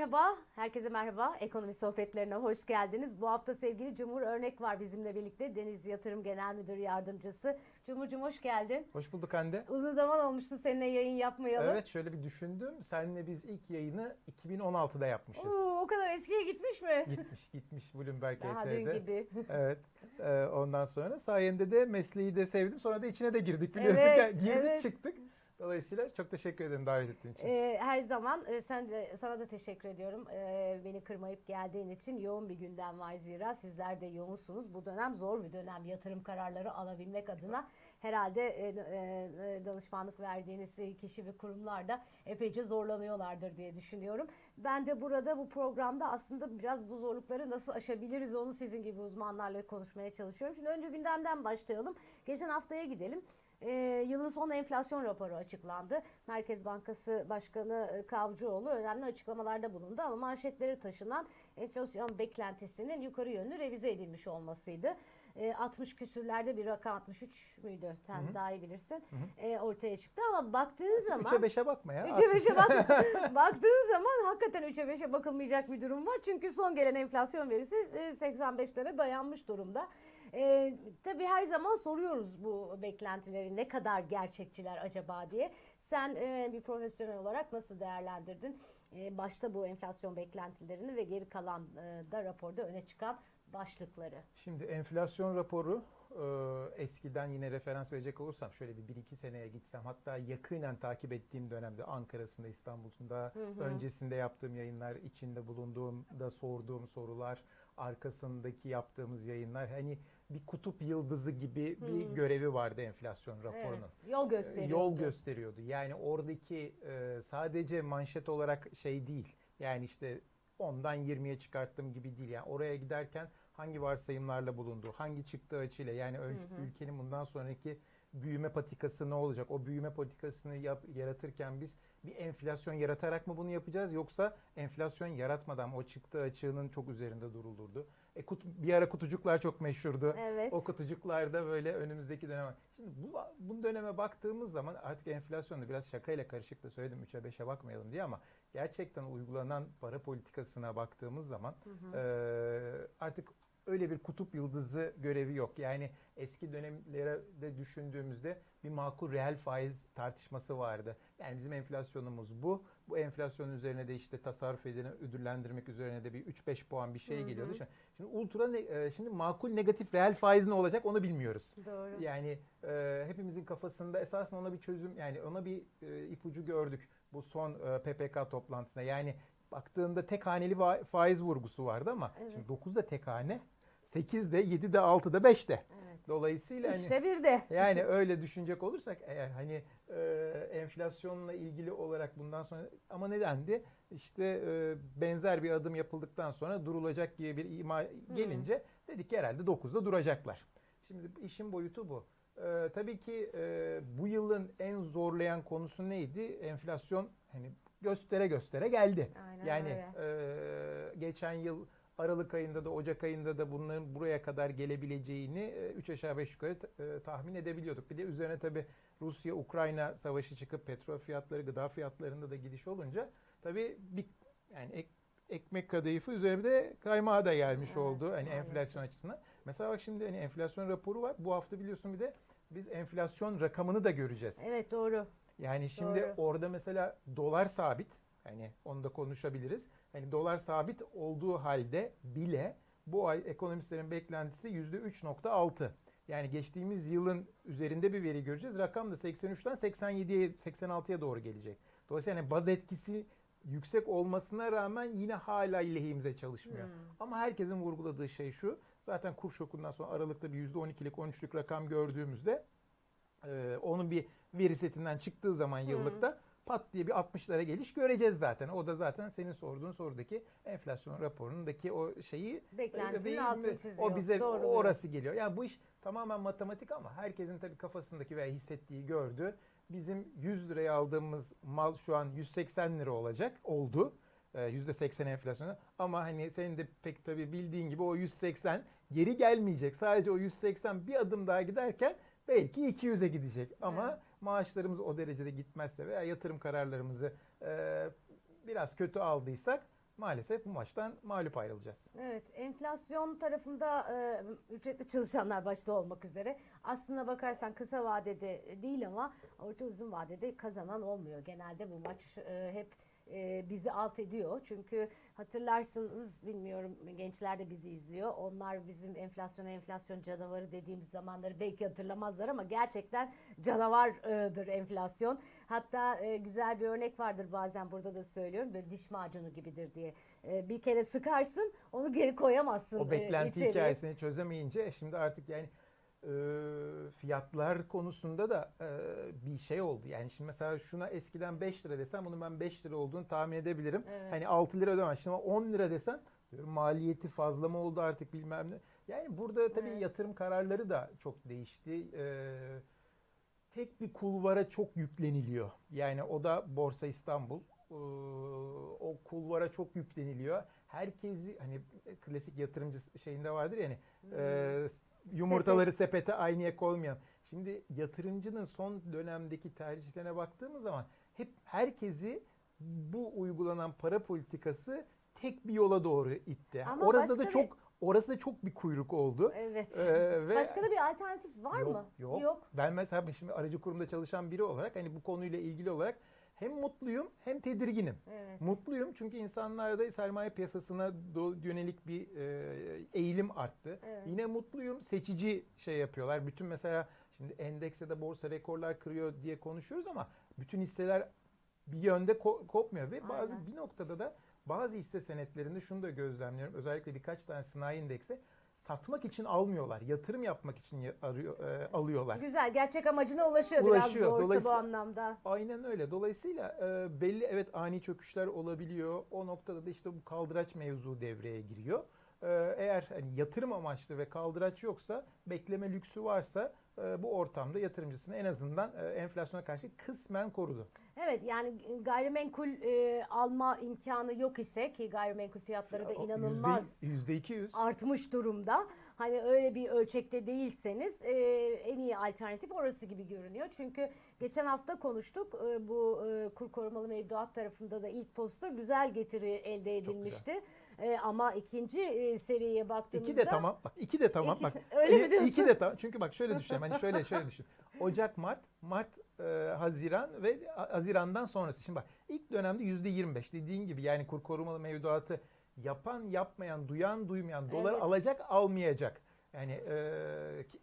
merhaba, herkese merhaba. Ekonomi sohbetlerine hoş geldiniz. Bu hafta sevgili Cumhur Örnek var bizimle birlikte. Deniz Yatırım Genel Müdür Yardımcısı. Cumhurcum hoş geldin. Hoş bulduk Hande. Uzun zaman olmuştu seninle yayın yapmayalı. Evet şöyle bir düşündüm. Seninle biz ilk yayını 2016'da yapmışız. Oo, o kadar eskiye gitmiş mi? Gitmiş gitmiş Bloomberg Daha HT'de. dün gibi. Evet. Ee, ondan sonra sayende de mesleği de sevdim. Sonra da içine de girdik biliyorsun. Evet, Girdik evet. çıktık. Dolayısıyla çok teşekkür ederim davet ettiğin için. Ee, her zaman e, sen de sana da teşekkür ediyorum. Ee, beni kırmayıp geldiğin için yoğun bir gündem var zira sizler de yoğunsunuz. Bu dönem zor bir dönem. Yatırım kararları alabilmek adına herhalde e, e, danışmanlık verdiğiniz kişi ve kurumlar da epeyce zorlanıyorlardır diye düşünüyorum. Ben de burada bu programda aslında biraz bu zorlukları nasıl aşabiliriz onu sizin gibi uzmanlarla konuşmaya çalışıyorum. Şimdi önce gündemden başlayalım. Geçen haftaya gidelim. Ee, yılın son enflasyon raporu açıklandı. Merkez Bankası Başkanı e, Kavcıoğlu önemli açıklamalarda bulundu ama manşetleri taşınan enflasyon beklentisinin yukarı yönlü revize edilmiş olmasıydı. Ee, 60 küsürlerde bir rakam 63 müydü? Sen Hı hı. daha iyi bilirsin. Ee, ortaya çıktı ama baktığın zaman 3'e 5'e bakma ya. 3'e 5'e bak, baktığın zaman hakikaten 3'e 5'e bakılmayacak bir durum var. Çünkü son gelen enflasyon verisi e, 85'lere dayanmış durumda. E, tabii her zaman soruyoruz bu beklentileri ne kadar gerçekçiler acaba diye. Sen e, bir profesyonel olarak nasıl değerlendirdin? E, başta bu enflasyon beklentilerini ve geri kalan e, da raporda öne çıkan başlıkları. Şimdi enflasyon raporu e, eskiden yine referans verecek olursam şöyle bir 1-2 seneye gitsem hatta yakinen takip ettiğim dönemde Ankara'sında İstanbul'da öncesinde yaptığım yayınlar içinde bulunduğumda sorduğum sorular arkasındaki yaptığımız yayınlar hani bir kutup yıldızı gibi bir görevi vardı enflasyon raporunun. Evet, yol gösteriyordu. Yol gösteriyordu. Yani oradaki e, sadece manşet olarak şey değil. Yani işte 10'dan 20'ye çıkarttım gibi değil. Yani oraya giderken hangi varsayımlarla bulunduğu, hangi çıktığı açıyla yani ül- ülkenin bundan sonraki büyüme patikası ne olacak? O büyüme patikasını yap- yaratırken biz bir enflasyon yaratarak mı bunu yapacağız yoksa enflasyon yaratmadan o çıktığı açığının çok üzerinde durulurdu. E, kut- bir ara kutucuklar çok meşhurdu. Evet. O kutucuklarda böyle önümüzdeki dönem. Şimdi bu, bu döneme baktığımız zaman artık enflasyonu biraz şakayla karışık da söyledim 3'e 5'e bakmayalım diye ama gerçekten uygulanan para politikasına baktığımız zaman eee, artık öyle bir kutup yıldızı görevi yok. Yani eski dönemlere de düşündüğümüzde bir makul reel faiz tartışması vardı. Yani bizim enflasyonumuz bu. Bu enflasyon üzerine de işte tasarruf edileni ödüllendirmek üzerine de bir 3-5 puan bir şey geliyordu. Şimdi- Şimdi ultra ne- e, şimdi makul negatif reel faiz ne olacak onu bilmiyoruz. Doğru. Yani e, hepimizin kafasında esasen ona bir çözüm yani ona bir e, ipucu gördük bu son e, PPK toplantısında. Yani baktığında tek haneli faiz vurgusu vardı ama Evet. şimdi 9'da tek hane, 8'de, 7'de, 6'da, 5'de. Evet. Dolayısıyla hani, Üçte bir de. yani öyle düşünecek olursak eğer hani e, enflasyonla ilgili olarak bundan sonra ama nedendi? İşte e, benzer bir adım yapıldıktan sonra durulacak gibi bir ima gelince dedik ki herhalde 9'da duracaklar. Şimdi işin boyutu bu. E, tabii ki e, bu yılın en zorlayan konusu neydi? Enflasyon hani göstere göstere geldi. Aynen yani öyle. e, geçen yıl Aralık ayında da Ocak ayında da bunların buraya kadar gelebileceğini 3 aşağı 5 yukarı e, tahmin edebiliyorduk. Bir de üzerine tabii Rusya-Ukrayna savaşı çıkıp petrol fiyatları, gıda fiyatlarında da gidiş olunca tabii bir yani ek- ekmek kadayıfı üzerine de kaymağı da gelmiş Evet, oldu hani maalesef. enflasyon açısından. Mesela bak şimdi hani enflasyon raporu var. Bu hafta biliyorsun bir de biz enflasyon rakamını da göreceğiz. Evet doğru. Yani şimdi Doğru. orada mesela dolar sabit. Hani onu da konuşabiliriz. Hani dolar sabit olduğu halde bile bu ay ekonomistlerin beklentisi %3.6. Yani geçtiğimiz yılın üzerinde bir veri göreceğiz. Rakam da 83'ten 87'ye 86'ya doğru gelecek. Dolayısıyla hani baz etkisi yüksek olmasına rağmen yine hala lehimize çalışmıyor. Hmm. Ama herkesin vurguladığı şey şu. Zaten kur şokundan sonra Aralık'ta bir %12'lik 13'lük rakam gördüğümüzde ee, onun bir veri setinden çıktığı zaman yıllıkta pat diye bir 60'lara geliş göreceğiz zaten. O da zaten senin sorduğun sorudaki enflasyon raporundaki o şeyi Beklentinin e, altını e, çiziyor. O bize Doğru o- orası geliyor. Yani bu iş tamamen matematik ama herkesin tabii kafasındaki veya hissettiği gördü. Bizim 100 liraya aldığımız mal şu an 180 lira olacak oldu. Ee, %80 enflasyonu ama hani senin de pek tabii bildiğin gibi o 180 geri gelmeyecek. Sadece o 180 bir adım daha giderken belki 200'e gidecek ama Evet. maaşlarımız o derecede gitmezse veya yatırım kararlarımızı e, biraz kötü aldıysak maalesef bu maçtan mağlup ayrılacağız. Evet, enflasyon tarafında e, ücretli çalışanlar başta olmak üzere aslına bakarsan kısa vadede değil ama orta uzun vadede kazanan olmuyor. Genelde bu maç e, hep e, bizi alt ediyor. Çünkü hatırlarsınız bilmiyorum gençler de bizi izliyor. Onlar bizim enflasyon enflasyon canavarı dediğimiz zamanları belki hatırlamazlar ama gerçekten canavardır enflasyon. Hatta e, güzel bir örnek vardır bazen burada da söylüyorum. Böyle diş macunu gibidir diye. E, bir kere sıkarsın onu geri koyamazsın. O e, beklenti içeriye. hikayesini çözemeyince şimdi artık yani e, fiyatlar konusunda da e, bir şey oldu. Yani şimdi mesela şuna eskiden 5 lira desem bunu ben 5 lira olduğunu tahmin edebilirim. Evet. Hani 6 lira ödemem. Şimdi ama 10 lira desen diyorum, maliyeti fazla mı oldu artık bilmem ne. Yani burada tabii Evet. yatırım kararları da çok değişti. E, tek bir kulvara çok yükleniliyor. Yani o da Borsa İstanbul. E, o kulvara çok yükleniliyor. Herkesi hani klasik yatırımcı şeyinde vardır yani e, yumurtaları sepete aynıya koymayan. Şimdi yatırımcının son dönemdeki tercihlerine baktığımız zaman hep herkesi bu uygulanan para politikası tek bir yola doğru itti. Ama başka da bir- çok orası da çok bir kuyruk oldu. Evet. Ee, ve Başka da bir alternatif var yok, mı? Yok. Ben mesela şimdi aracı kurumda çalışan biri olarak hani bu konuyla ilgili olarak hem mutluyum hem tedirginim. Evet. Mutluyum çünkü insanlarda sermaye piyasasına yönelik bir e, eğilim arttı. Evet. Yine mutluyum seçici şey yapıyorlar. Bütün mesela şimdi endekse de borsa rekorlar kırıyor diye konuşuyoruz ama bütün hisseler bir yönde ko- kopmuyor ve bazı Aynen. bir noktada da bazı hisse senetlerinde şunu da gözlemliyorum. Özellikle birkaç tane sanayi endekse satmak için almıyorlar. Yatırım yapmak için arıyor, e, alıyorlar. Güzel. Gerçek amacına ulaşıyor, Ulaşıyor. biraz borsa bu anlamda. Aynen öyle. Dolayısıyla e, belli evet ani çöküşler olabiliyor. O noktada da işte bu kaldıraç mevzu devreye giriyor. E, eğer hani yatırım amaçlı ve kaldıraç yoksa, bekleme lüksü varsa bu ortamda yatırımcısını en azından e, enflasyona karşı kısmen korudu. Evet yani gayrimenkul e, alma imkanı yok ise ki gayrimenkul fiyatları da inanılmaz Yüzde, yüzde iki yüz. artmış durumda. Hani öyle bir ölçekte değilseniz e, en iyi alternatif orası gibi görünüyor. Çünkü geçen hafta konuştuk e, bu e, kur korumalı mevduat tarafında da ilk posta güzel getiri elde edilmişti. E, ama ikinci e, seriye baktığımızda İki de tamam. Bak iki de tamam. İki- Bak. Öyle mi İki- diyorsun? İki de tamam. Çünkü bak şöyle düşün. Hani şöyle şöyle düşün. Ocak, Mart, Mart, e, Haziran ve Haziran'dan sonrası. Şimdi bak ilk dönemde yüzde 25 dediğin gibi yani kur korumalı mevduatı yapan, yapmayan, duyan, duymayan, dolar Evet. alacak, almayacak. Yani e,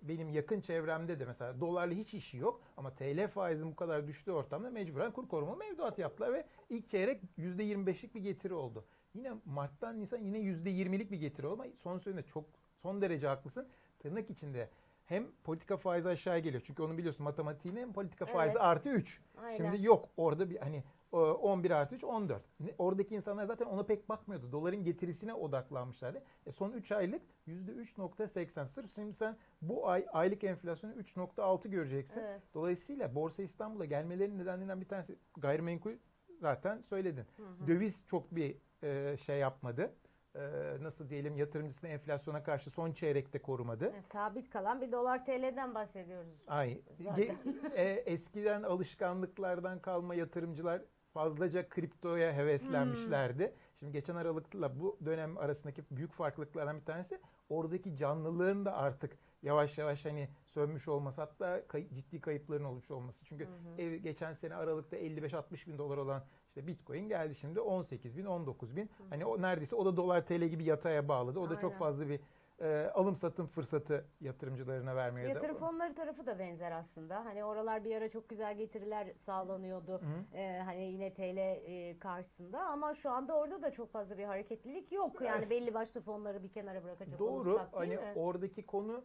benim yakın çevremde de mesela dolarla hiç işi yok ama TL faizin bu kadar düştüğü ortamda mecburen kur korumalı mevduat yaptılar ve ilk çeyrek %25'lik bir getiri oldu. Yine Mart'tan Nisan yine %20'lik bir getiri ama son söylediğinde çok son derece haklısın. Tırnak içinde hem politika faizi aşağı geliyor. Çünkü onu biliyorsun matematiğiyle hem politika faizi Evet. artı 3. Aynen. Şimdi yok orada bir hani e, 11 artı 3 14. Ne- Oradaki insanlar zaten ona pek bakmıyordu. Doların getirisine odaklanmışlardı. E son 3 aylık %3.80. Sırf şimdi sen bu ay aylık enflasyonu 3.6 göreceksin. Evet. Dolayısıyla Borsa İstanbul'a gelmelerinin nedenlerinden bir tanesi gayrimenkul zaten söyledin. Döviz çok bir e, şey yapmadı. E, nasıl diyelim yatırımcısını enflasyona karşı son çeyrekte korumadı. Yani sabit kalan bir dolar TL'den bahsediyoruz. Ay ge- e, eskiden alışkanlıklardan kalma yatırımcılar fazlaca kriptoya heveslenmişlerdi. Hmm. Şimdi geçen aralıkla bu dönem arasındaki büyük farklılıklardan bir tanesi oradaki canlılığın da artık yavaş yavaş hani sönmüş olması hatta kay- ciddi kayıpların olmuş olması. Çünkü ev, geçen sene aralıkta 55-60 bin dolar olan işte Bitcoin geldi şimdi 18 bin 19 bin. Hani o neredeyse o da dolar TL gibi yataya bağladı. O da çok Aynen. fazla bir e, alım satım fırsatı yatırımcılarına vermeye Yatırım fonları tarafı da benzer aslında. Hani oralar bir ara çok güzel getiriler sağlanıyordu. Ee, hani yine TL e, karşısında ama şu anda orada da çok fazla bir hareketlilik yok. Yani belli başlı fonları bir kenara bırakacak Doğru. olursak değil Hani mi? oradaki konu e,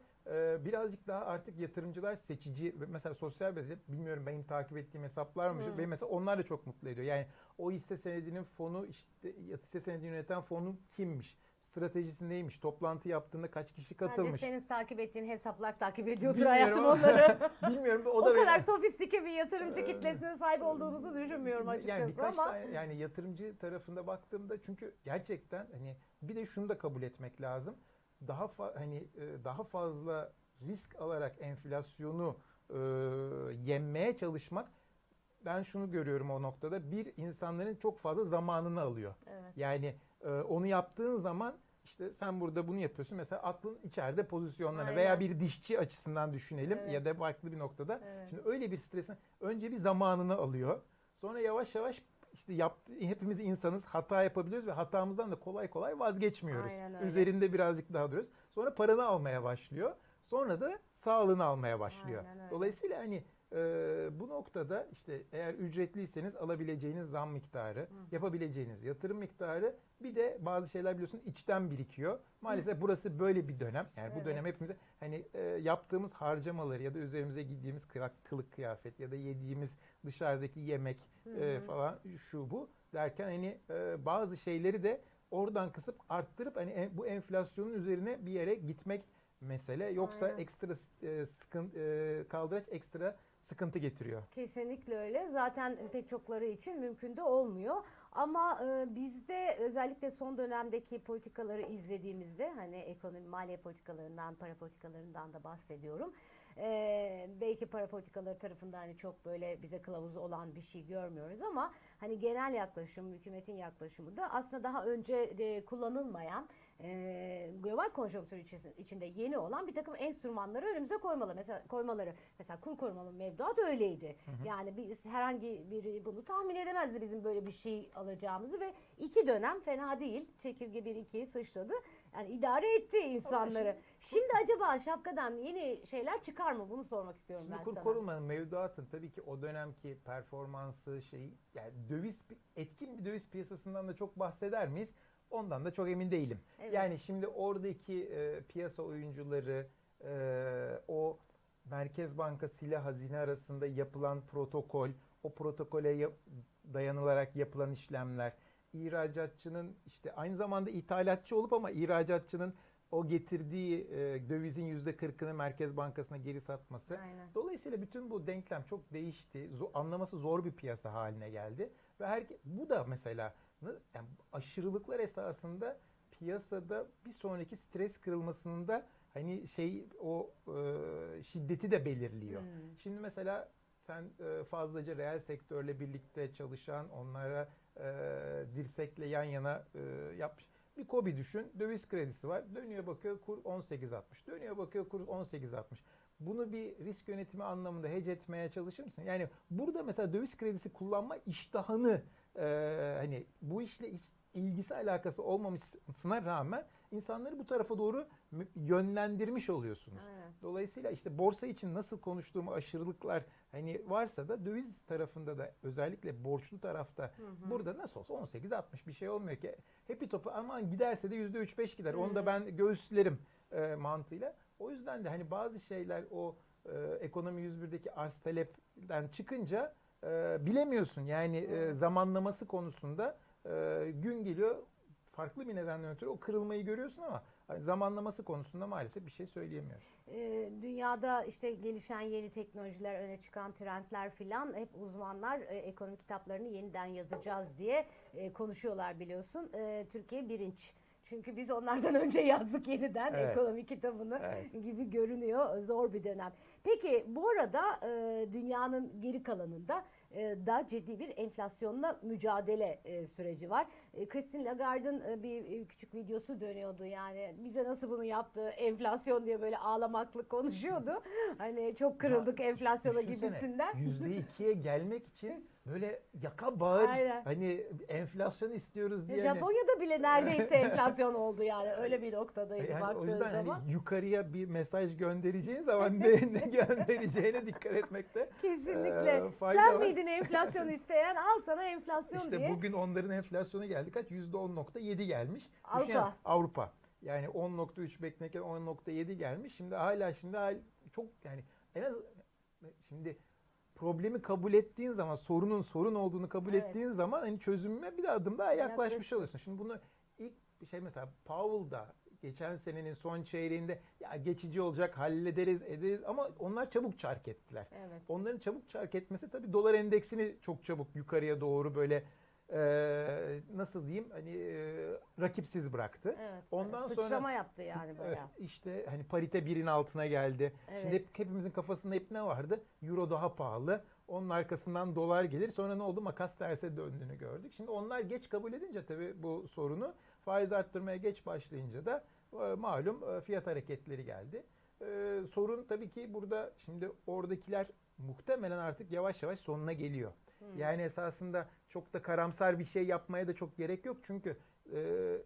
birazcık daha artık yatırımcılar seçici. Mesela sosyal medyada bilmiyorum benim takip ettiğim hesaplar mı? Benim mesela onlar da çok mutlu ediyor. Yani o hisse senedinin fonu işte hisse senedini yöneten fonun kimmiş? Stratejisi neymiş? Toplantı yaptığında kaç kişi Bence katılmış? senin takip ettiğin hesaplar takip ediyordur Bilmiyorum hayatım ama- onları. Bilmiyorum. O, o, da kadar benim- sofistike bir yatırımcı Ee, kitlesine sahip olduğumuzu düşünmüyorum Yani açıkçası birkaç ama. tane yani yatırımcı tarafında baktığımda çünkü gerçekten hani bir de şunu da kabul etmek lazım. Daha fa- hani e, daha fazla risk alarak enflasyonu e, yenmeye çalışmak ben şunu görüyorum o noktada. Bir insanların çok fazla zamanını alıyor. Evet. Yani Ee, onu yaptığın zaman işte sen burada bunu yapıyorsun. Mesela aklın içeride pozisyonlarına Aynen. veya bir dişçi açısından düşünelim Evet. ya da farklı bir noktada. Evet. Şimdi öyle bir stresin önce bir zamanını alıyor. Sonra yavaş yavaş işte yaptı, hepimiz insanız hata yapabiliyoruz ve hatamızdan da kolay kolay vazgeçmiyoruz. Üzerinde birazcık daha duruyoruz. Sonra paranı almaya başlıyor. Sonra da sağlığını almaya başlıyor. Dolayısıyla hani e, bu noktada işte eğer ücretliyseniz alabileceğiniz zam miktarı, yapabileceğiniz yatırım miktarı bir de bazı şeyler biliyorsun içten birikiyor. Maalesef burası böyle bir dönem. Yani bu dönem Evet. hepimize hani e, yaptığımız harcamaları ya da üzerimize giydiğimiz kılık, kılık kıyafet ya da yediğimiz dışarıdaki yemek e, falan şu bu derken hani e, bazı şeyleri de oradan kısıp arttırıp hani en- bu enflasyonun üzerine bir yere gitmek mesele. Yoksa Aynen. ekstra e, sıkın, e, kaldıraç ekstra sıkıntı getiriyor. Kesinlikle öyle. Zaten pek çokları için mümkün de olmuyor. Ama e, bizde özellikle son dönemdeki politikaları izlediğimizde hani ekonomi maliye politikalarından, para politikalarından da bahsediyorum. E, belki para politikaları tarafından hani çok böyle bize kılavuz olan bir şey görmüyoruz ama hani genel yaklaşım, hükümetin yaklaşımı da aslında daha önce de kullanılmayan e, global konjonktür içi- içinde yeni olan bir takım enstrümanları önümüze koymalı. Mesela koymaları. Mesela kur korumalı mevduat öyleydi. Yani biz herhangi biri bunu tahmin edemezdi bizim böyle bir şey alacağımızı ve iki dönem fena değil. Çekirge bir iki sıçradı. Yani idare etti insanları. Şimdi, acaba şapkadan yeni şeyler çıkar mı? Bunu sormak istiyorum Şimdi ben kur sana. korumanın mevduatın tabii ki o dönemki performansı şey yani döviz etkin bir döviz piyasasından da çok bahseder miyiz? Ondan da çok emin değilim. Evet. Yani şimdi oradaki e, piyasa oyuncuları e, o Merkez Bankası ile hazine arasında yapılan protokol, o protokole yap- dayanılarak yapılan işlemler, ihracatçının işte aynı zamanda ithalatçı olup ama ihracatçının o getirdiği e, dövizin yüzde kırkını Merkez Bankası'na geri satması. Aynen. Dolayısıyla bütün bu denklem çok değişti. Zo- anlaması zor bir piyasa haline geldi. Ve her bu da mesela yani aşırılıklar esasında piyasada bir sonraki stres kırılmasında hani şey o e, şiddeti de belirliyor. Hmm. Şimdi mesela sen e, fazlaca reel sektörle birlikte çalışan, onlara e, dirsekle yan yana e, yapmış. Bir kobi düşün, döviz kredisi var. Dönüyor bakıyor kur 18.60. Dönüyor bakıyor kur 18.60. Bunu bir risk yönetimi anlamında hedge etmeye çalışır mısın? Yani burada mesela döviz kredisi kullanma iştahını e, hani bu işle hiç ilgisi alakası olmamasına rağmen insanları bu tarafa doğru yönlendirmiş oluyorsunuz. Aynen. Dolayısıyla işte borsa için nasıl konuştuğum aşırılıklar hani varsa da döviz tarafında da özellikle borçlu tarafta burada nasıl olsa 18-60 bir şey olmuyor ki. Hepi topu aman giderse de %3-5 gider. Onu da ben göğüslerim e, mantığıyla. O yüzden de hani bazı şeyler o e, ekonomi 101'deki arz talepten çıkınca e, bilemiyorsun. Yani e, zamanlaması konusunda e, gün geliyor farklı bir nedenden ötürü o kırılmayı görüyorsun ama hani zamanlaması konusunda maalesef bir şey söyleyemiyoruz. Ee, dünyada işte gelişen yeni teknolojiler, öne çıkan trendler filan hep uzmanlar e, ekonomi kitaplarını yeniden yazacağız diye e, konuşuyorlar biliyorsun. E, Türkiye birinç. Çünkü biz onlardan önce yazdık yeniden Evet. ekonomi kitabını Evet. gibi görünüyor. Zor bir dönem. Peki bu arada e, dünyanın geri kalanında da ciddi bir enflasyonla mücadele e, süreci var. E, Christine Lagarde'ın e, bir e, küçük videosu dönüyordu yani bize nasıl bunu yaptı enflasyon diye böyle ağlamaklı konuşuyordu. Hani çok kırıldık enflasyona Düşünsene, gibisinden. Yüzde ikiye gelmek için böyle yaka bağır Aynen. hani enflasyon istiyoruz diye. E, hani- Japonya'da bile neredeyse enflasyon oldu yani öyle bir noktadayız Yani o baktığın yüzden zaman. hani yukarıya bir mesaj göndereceğin zaman ne, ne göndereceğine dikkat etmekte. Kesinlikle. Fayda Sen var. miydin enflasyon isteyen? Al sana enflasyon İşte diye. bugün onların enflasyonu geldi kaç? %10.7 gelmiş. Avrupa. Düşünün, Avrupa. Yani 10.3 beklenirken 10.7 gelmiş. Şimdi hala şimdi hala çok yani en az şimdi problemi kabul ettiğin zaman sorunun sorun olduğunu kabul Evet. ettiğin zaman hani çözüme bir adım daha yaklaşmış Yaklaşıyorsun. oluyorsun. Şimdi bunu ilk şey mesela Powell'da geçen senenin son çeyreğinde ya geçici olacak hallederiz ederiz ama onlar çabuk çark ettiler. Evet. Onların çabuk çark etmesi tabii dolar endeksini çok çabuk yukarıya doğru böyle e, nasıl diyeyim hani e, rakipsiz bıraktı. Evet. Ondan Sıçrama sonra yaptı yani bayağı. işte hani parite birin altına geldi. Evet. Şimdi hep hepimizin kafasında hep ne vardı? Euro daha pahalı. Onun arkasından dolar gelir. Sonra ne oldu? Makas terse döndüğünü gördük. Şimdi onlar geç kabul edince tabii bu sorunu faiz arttırmaya geç başlayınca da e, malum e, fiyat hareketleri geldi. E, sorun tabii ki burada şimdi oradakiler muhtemelen artık yavaş yavaş sonuna geliyor. Hmm. Yani esasında çok da karamsar bir şey yapmaya da çok gerek yok. Çünkü e,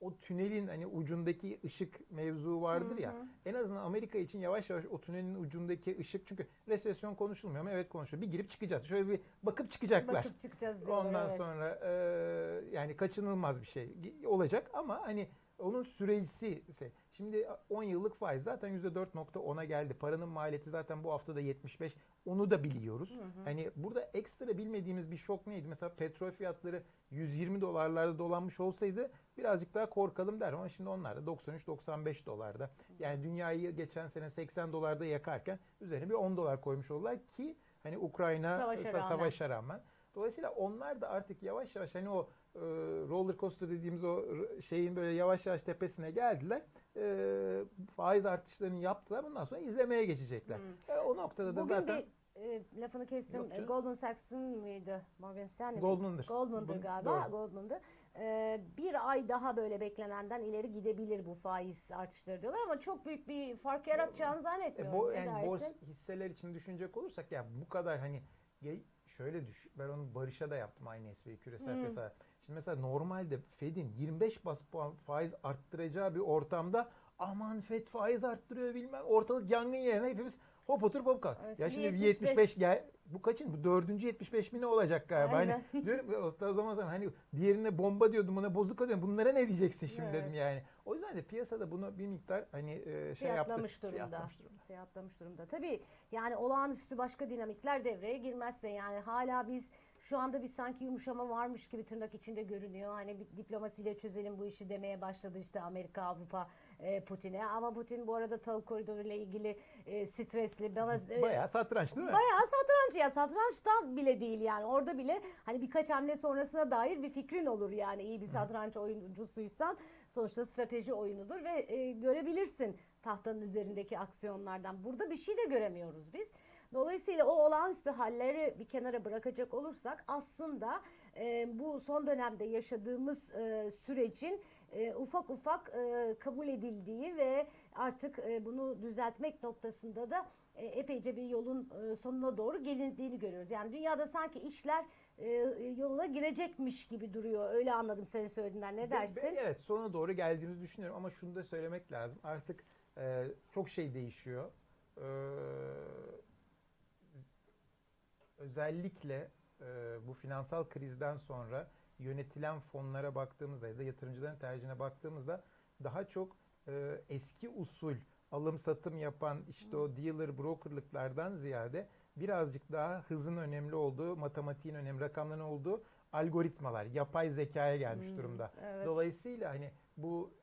o tünelin hani ucundaki ışık mevzu vardır ya. Hı hı. En azından Amerika için yavaş yavaş o tünelin ucundaki ışık çünkü resesyon konuşulmuyor ama evet konuşuluyor. Bir girip çıkacağız. Şöyle bir bakıp çıkacaklar. Bakıp çıkacağız diyorlar. Ondan evet. sonra e, yani kaçınılmaz bir şey olacak ama hani onun süresi. Şimdi 10 yıllık faiz zaten %4.10'a geldi. Paranın maliyeti zaten bu hafta da 75. Onu da biliyoruz. Hani burada ekstra bilmediğimiz bir şok neydi? Mesela petrol fiyatları 120 dolarlarda dolanmış olsaydı birazcık daha korkalım der ama şimdi onlar da 93-95 dolarda. Yani dünyayı geçen sene 80 dolarda yakarken üzerine bir 10 dolar koymuş oldular ki hani Ukrayna Savaşa sa- rağmen. savaşa rağmen. Dolayısıyla onlar da artık yavaş yavaş hani o e, roller coaster dediğimiz o şeyin böyle yavaş yavaş tepesine geldiler. E, faiz artışlarını yaptılar. Bundan sonra izlemeye geçecekler. Hmm. E, o noktada da Bugün zaten bir e, lafını kestim. Goldman Sachs'ın mıydı? Morgan Stanley? Goldman'dır. Goldman'dır Bunu- galiba. doğru. Goldman'dı. E, bir ay daha böyle beklenenden ileri gidebilir bu faiz artışları diyorlar ama çok büyük bir fark yaratacağını E, zannetmiyorum. bo, ne yani dersin? hisseler için düşünecek olursak ya bu kadar hani şöyle düş ben onu Barış'a da yaptım aynı espriyi küresel Hmm. piyasa. Şimdi mesela normalde Fed'in 25 bas puan faiz arttıracağı bir ortamda aman Fed faiz arttırıyor bilmem ortalık yangın yerine hepimiz hop oturup hop kalk. Evet, ya şimdi şimdi bir 75 75 gel bu kaçın? Bu dördüncü 75 mi ne olacak galiba? Aynen. Hani diyorum o zaman zaman hani diğerine bomba diyordum buna bozuk diyordum. Bunlara ne diyeceksin şimdi Evet. dedim yani. O yüzden de piyasada bunu bir miktar hani e, şey yaptı. Fiyatlamış durumda. Fiyatlamış durumda. Fiyatlamış durumda. Tabii yani olağanüstü başka dinamikler devreye girmezse yani hala biz şu anda bir sanki yumuşama varmış gibi tırnak içinde görünüyor. Hani bir diplomasiyle çözelim bu işi demeye başladı işte Amerika, Avrupa, e, Putin'e. Ama Putin bu arada tahıl koridoru ile ilgili e, stresli. Bana, e, Bayağı satranç değil mi? Bayağı satranç ya satrançtan bile değil yani orada bile hani birkaç hamle sonrasına dair bir fikrin olur yani iyi bir satranç oyuncusuysan sonuçta strateji oyunudur ve e, görebilirsin tahtanın üzerindeki aksiyonlardan. Burada bir şey de göremiyoruz biz. Dolayısıyla o olağanüstü halleri bir kenara bırakacak olursak aslında e, bu son dönemde yaşadığımız e, sürecin e, ufak ufak e, kabul edildiği ve artık e, bunu düzeltmek noktasında da e, epeyce bir yolun e, sonuna doğru gelindiğini görüyoruz. Yani dünyada sanki işler e, yoluna girecekmiş gibi duruyor. Öyle anladım senin söylediğinden. Ne dersin? be- Evet sona doğru geldiğimizi düşünüyorum ama şunu da söylemek lazım. Artık e, çok şey değişiyor. E, özellikle e, bu finansal krizden sonra yönetilen fonlara baktığımızda ya da yatırımcıların tercihine baktığımızda daha çok e, eski usul alım satım yapan işte o dealer brokerlıklardan ziyade birazcık daha hızın önemli olduğu, matematiğin önemli, rakamların olduğu algoritmalar, yapay zekaya gelmiş Hmm, durumda. evet. Dolayısıyla hani bu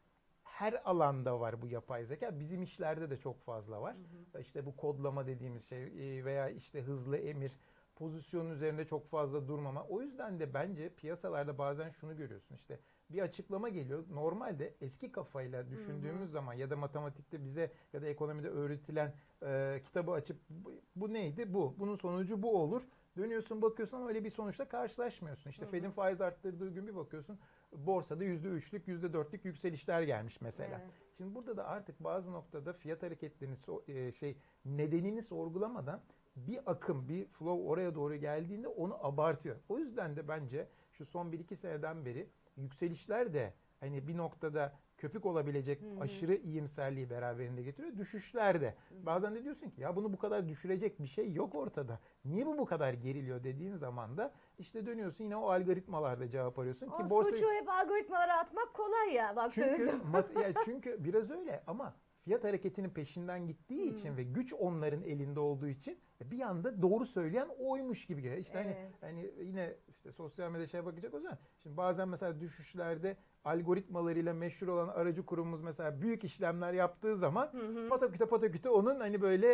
her alanda var bu yapay zeka. Bizim işlerde de çok fazla var. İşte bu kodlama dediğimiz şey e, veya işte hızlı emir, pozisyonun üzerinde çok fazla durmama. O yüzden de bence piyasalarda bazen şunu görüyorsun. İşte bir açıklama geliyor. Normalde eski kafayla düşündüğümüz zaman ya da matematikte bize ya da ekonomide öğretilen e, kitabı açıp bu, bu neydi? Bu. Bunun sonucu bu olur. Dönüyorsun bakıyorsun ama öyle bir sonuçla karşılaşmıyorsun. İşte Fed'in faiz arttırdığı gün bir bakıyorsun borsada %3'lük %4'lük yükselişler gelmiş mesela. Evet. Şimdi burada da artık bazı noktada fiyat hareketlerini so- e, şey nedenini sorgulamadan bir akım, bir flow oraya doğru geldiğinde onu abartıyor. O yüzden de bence şu son 1-2 seneden beri yükselişler de hani bir noktada köpük olabilecek Hı hı. aşırı iyimserliği beraberinde getiriyor. Düşüşler de. Bazen de diyorsun ki ya bunu bu kadar düşürecek bir şey yok ortada. Niye bu bu kadar geriliyor dediğin zaman da işte dönüyorsun yine o algoritmalarda cevap arıyorsun ki O borsa suçu hep algoritmalara atmak kolay ya. Baktığınız çünkü mat- ya çünkü biraz öyle ama fiyat hareketinin peşinden gittiği Hmm. için ve güç onların elinde olduğu için bir anda doğru söyleyen oymuş gibi geliyor. İşte Evet. hani hani yine işte sosyal medya şeye bakacak o zaman şimdi bazen mesela düşüşlerde algoritmalarıyla meşhur olan aracı kurumumuz mesela büyük işlemler yaptığı zaman pataküte pataküte onun hani böyle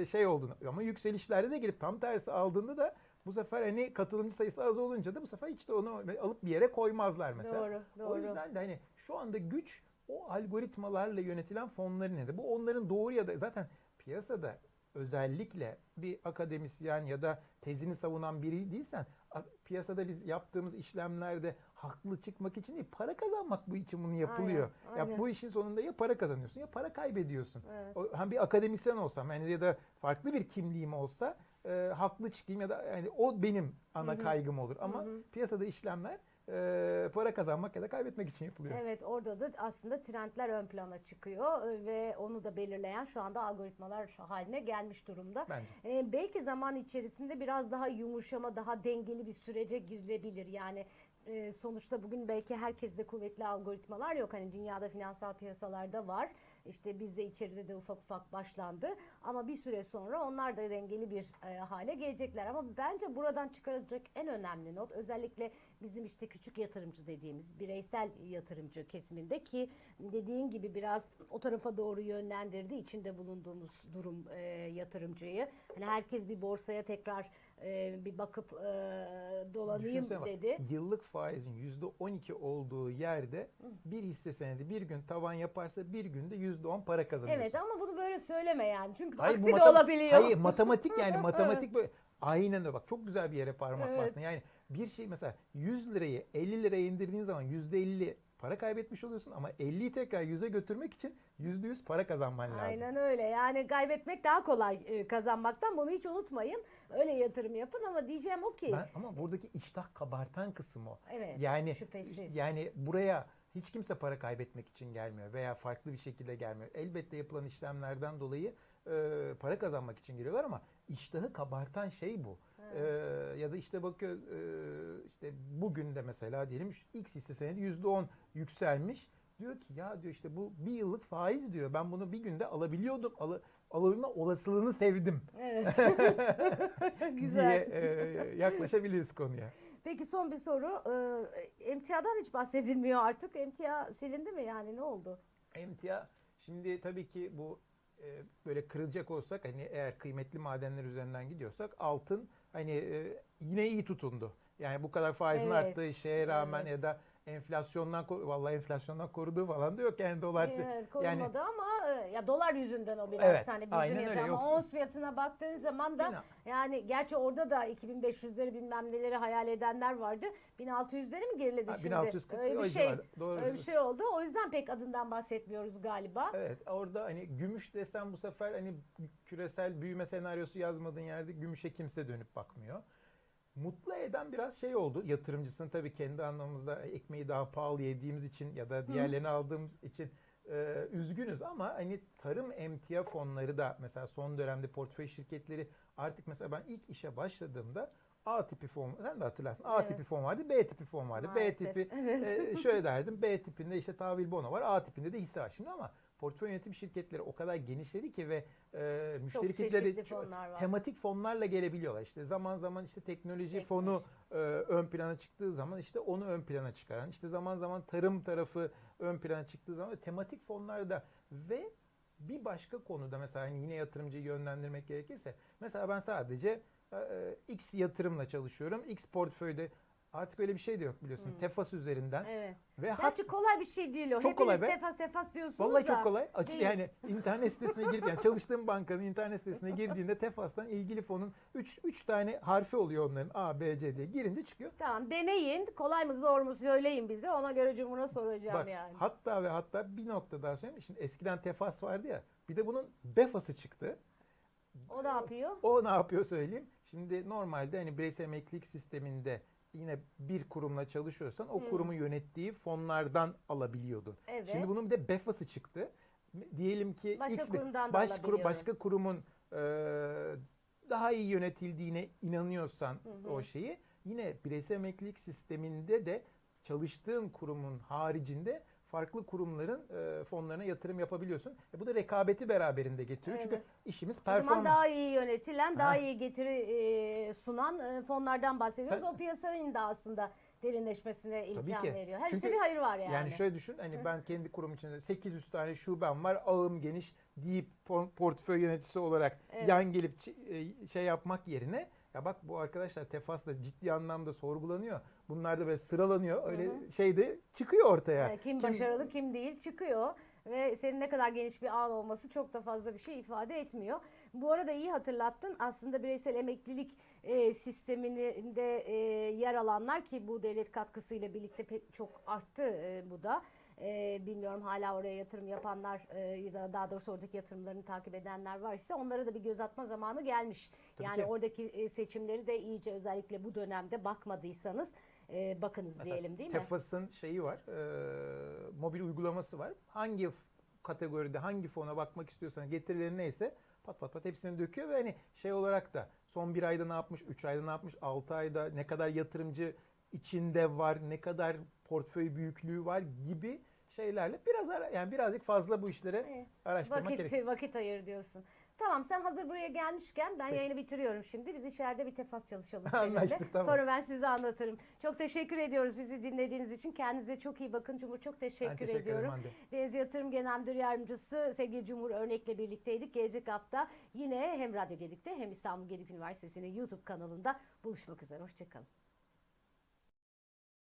e, şey olduğunu ama yükselişlerde de gelip tam tersi aldığında da bu sefer hani katılımcı sayısı az olunca da bu sefer hiç de onu alıp bir yere koymazlar mesela. Doğru, doğru. O yüzden de hani şu anda güç o algoritmalarla yönetilen fonların elinde. Bu onların doğru ya da zaten piyasada özellikle bir akademisyen ya da tezini savunan biri değilsen piyasada biz yaptığımız işlemlerde haklı çıkmak için değil, para kazanmak bu için bunu yapılıyor. Aynen, Ya aynen. bu işin sonunda ya para kazanıyorsun ya para kaybediyorsun. Evet. O, hem bir akademisyen olsam yani ya da farklı bir kimliğim olsa e, haklı çıkayım ya da yani o benim ana Hı hı. kaygım olur. Ama Hı hı. piyasada işlemler e, para kazanmak ya da kaybetmek için yapılıyor. Evet orada da aslında trendler ön plana çıkıyor e, ve onu da belirleyen şu anda algoritmalar haline gelmiş durumda. Bence. E, belki zaman içerisinde biraz daha yumuşama, daha dengeli bir sürece girilebilir. Yani e, sonuçta bugün belki herkeste kuvvetli algoritmalar yok. Hani dünyada finansal piyasalarda var. İşte bizde içeride de ufak ufak başlandı. Ama bir süre sonra onlar da dengeli bir e, hale gelecekler. Ama bence buradan çıkarılacak en önemli not özellikle bizim işte küçük yatırımcı dediğimiz bireysel yatırımcı kesiminde ki dediğin gibi biraz o tarafa doğru yönlendirdi içinde bulunduğumuz durum e, yatırımcıyı. Hani herkes bir borsaya tekrar e, bir bakıp e, dolanayım Düşünsene bak, dedi. Yıllık faizin %12 olduğu yerde bir hisse senedi bir gün tavan yaparsa bir günde %10 para kazanıyorsun. Evet ama bunu böyle söyleme yani. Çünkü Hayır, aksi de olabiliyor. Hayır matematik yani matematik böyle. Aynen öyle bak çok güzel bir yere parmak Evet. bastın. Yani bir şey mesela 100 lirayı 50 liraya indirdiğin zaman %50 para kaybetmiş oluyorsun ama 50'yi tekrar 100'e götürmek için %100 para kazanman lazım. Aynen öyle. Yani kaybetmek daha kolay e, kazanmaktan. Bunu hiç unutmayın. Öyle yatırım yapın ama diyeceğim o ki. Ben, ama buradaki iştah kabartan kısım o. Evet. Yani şüphesiz. yani buraya hiç kimse para kaybetmek için gelmiyor veya farklı bir şekilde gelmiyor. Elbette yapılan işlemlerden dolayı e, para kazanmak için geliyorlar ama iştahı kabartan şey bu. E, ya da işte bakıyor e, işte bugün de mesela diyelim X hisse senedi %10 yükselmiş. Diyor ki ya diyor işte bu bir yıllık faiz diyor. Ben bunu bir günde alabiliyordum. Alı, alabilme olasılığını sevdim Evet. diye Güzel. e, yaklaşabiliriz konuya. Peki son bir soru. Ee, emtiadan hiç bahsedilmiyor artık. Emtia silindi mi yani ne oldu? Emtia şimdi tabii ki bu e, böyle kırılacak olsak hani eğer kıymetli madenler üzerinden gidiyorsak altın hani e, yine iyi tutundu. Yani bu kadar faizin Evet, arttığı şeye rağmen evet. ya da enflasyondan vallahi enflasyondan koruduğu falan da yok yani dolar. Evet yani korumadı ama e, ya dolar yüzden o biraz Evet, hani bizim aynen öyle. Ama Yoksa- ons fiyatına baktığın zaman da Yine- yani gerçi orada da 2500'leri bilmem neleri hayal edenler vardı. 1600'leri mi geriledi Ha, şimdi? 1640 Öyle bir şey. Doğru. Öyle bir şey oldu. O yüzden pek adından bahsetmiyoruz galiba. Evet orada hani gümüş desem bu sefer hani küresel büyüme senaryosu yazmadığın yerde gümüşe kimse dönüp bakmıyor. Mutlu eden biraz şey oldu. Yatırımcısının tabii kendi anlamımızda ekmeği daha pahalı yediğimiz için ya da diğerlerini aldığımız için e, üzgünüz ama hani tarım emtia fonları da mesela son dönemde portföy şirketleri artık mesela ben ilk işe başladığımda A tipi fon, sen de hatırlarsın. A Evet. tipi fon vardı, B tipi fon vardı. Maalesef, B tipi evet. e, şöyle derdim. B tipinde işte tahvil bono var, A tipinde de hisse var. Şimdi ama portföy yönetim şirketleri o kadar genişledi ki ve e, müşteri Çok kitleri çok- fonlar tematik fonlarla gelebiliyorlar. İşte zaman zaman işte teknoloji, Teknoloji. fonu e, ön plana çıktığı zaman işte onu ön plana çıkaran, işte zaman zaman tarım tarafı ön plana çıktığı zaman tematik fonlarda ve bir başka konuda mesela hani yine yatırımcıyı yönlendirmek gerekirse mesela ben sadece e, e, X yatırımla çalışıyorum. X portföyde artık öyle bir şey de yok biliyorsun. Hmm. Tefas üzerinden Evet. ve hat Gerçi kolay bir şey değil o. Çok Hepiniz kolay be. tefas tefas diyorsunuz Vallahi da. çok kolay. Açı, değil. yani internet sitesine girip yani çalıştığım bankanın internet sitesine girdiğinde Tefas'tan ilgili fonun 3 3 tane harfi oluyor onların A, B, C diye girince çıkıyor. Tamam deneyin. Kolay mı zor mu söyleyin bize. Ona göre Cumhur'a soracağım Bak yani. hatta ve hatta bir nokta daha söyleyeyim. Şimdi eskiden Tefas vardı ya. Bir de bunun Befas'ı çıktı. O ne yapıyor? O ne yapıyor söyleyeyim. Şimdi normalde hani bireysel emeklilik sisteminde yine bir kurumla çalışıyorsan o Hmm. kurumun yönettiği fonlardan alabiliyordun. Evet. Şimdi bunun bir de BEFA'sı çıktı. Diyelim ki Başka X bir- kurumdan da baş kuru- alabiliyorum. başka kurumun e, daha iyi yönetildiğine inanıyorsan hı. o şeyi yine bireysel emeklilik sisteminde de çalıştığın kurumun haricinde farklı kurumların e, fonlarına yatırım yapabiliyorsun. E, bu da rekabeti beraberinde getiriyor. Çünkü Evet. işimiz O zaman performans. daha iyi yönetilen, daha Ha. iyi getiri e, sunan e, fonlardan bahsediyoruz. Sen- o piyasanın da aslında derinleşmesine imkan ki. veriyor. Her Çünkü işte bir hayır var yani. Yani şöyle düşün hani ben kendi kurum içinde 800 tane şubem var ağım geniş deyip por- portföy yöneticisi olarak Evet. yan gelip e, şey yapmak yerine ya bak bu arkadaşlar Tefas'la ciddi anlamda sorgulanıyor. Bunlar da böyle sıralanıyor. Öyle şey de çıkıyor ortaya. Evet, kim, Kim- başarılı kim değil çıkıyor. ve senin ne kadar geniş bir ağın olması çok da fazla bir şey ifade etmiyor. Bu arada iyi hatırlattın. Aslında bireysel emeklilik e, sisteminde e, yer alanlar ki bu devlet katkısıyla birlikte pek çok arttı e, bu da. E, bilmiyorum hala oraya yatırım yapanlar e, ya da daha doğrusu oradaki yatırımlarını takip edenler varsa onlara da bir göz atma zamanı gelmiş. Tabii yani ki. oradaki e, seçimleri de iyice özellikle bu dönemde bakmadıysanız e, bakınız Mesela diyelim değil mi? Tefas'ın şeyi var, e, mobil uygulaması var. Hangi kategoride, hangi fona bakmak istiyorsan getirileri neyse pat pat pat hepsini döküyor ve hani şey olarak da son bir ayda ne yapmış, üç ayda ne yapmış, altı ayda ne kadar yatırımcı içinde var, ne kadar portföy büyüklüğü var gibi şeylerle biraz ara, yani birazcık fazla bu işlere Evet. araştırmak Vakit, gerekiyor. vakit ayır diyorsun. Tamam sen hazır buraya gelmişken ben Peki. yayını bitiriyorum şimdi. Biz içeride bir tefas çalışalım seninle. Anlaştık, tamam. Sonra ben size anlatırım. Çok teşekkür ediyoruz bizi dinlediğiniz için. Kendinize çok iyi bakın. Cumhur çok teşekkür, Ben teşekkür ediyorum. Deniz Yatırım Genel Müdür Yardımcısı sevgili Cumhur Örnek'le birlikteydik. Gelecek hafta yine hem Radyo Gedik'te hem İstanbul Gedik Üniversitesi'nin YouTube kanalında buluşmak üzere. Hoşçakalın.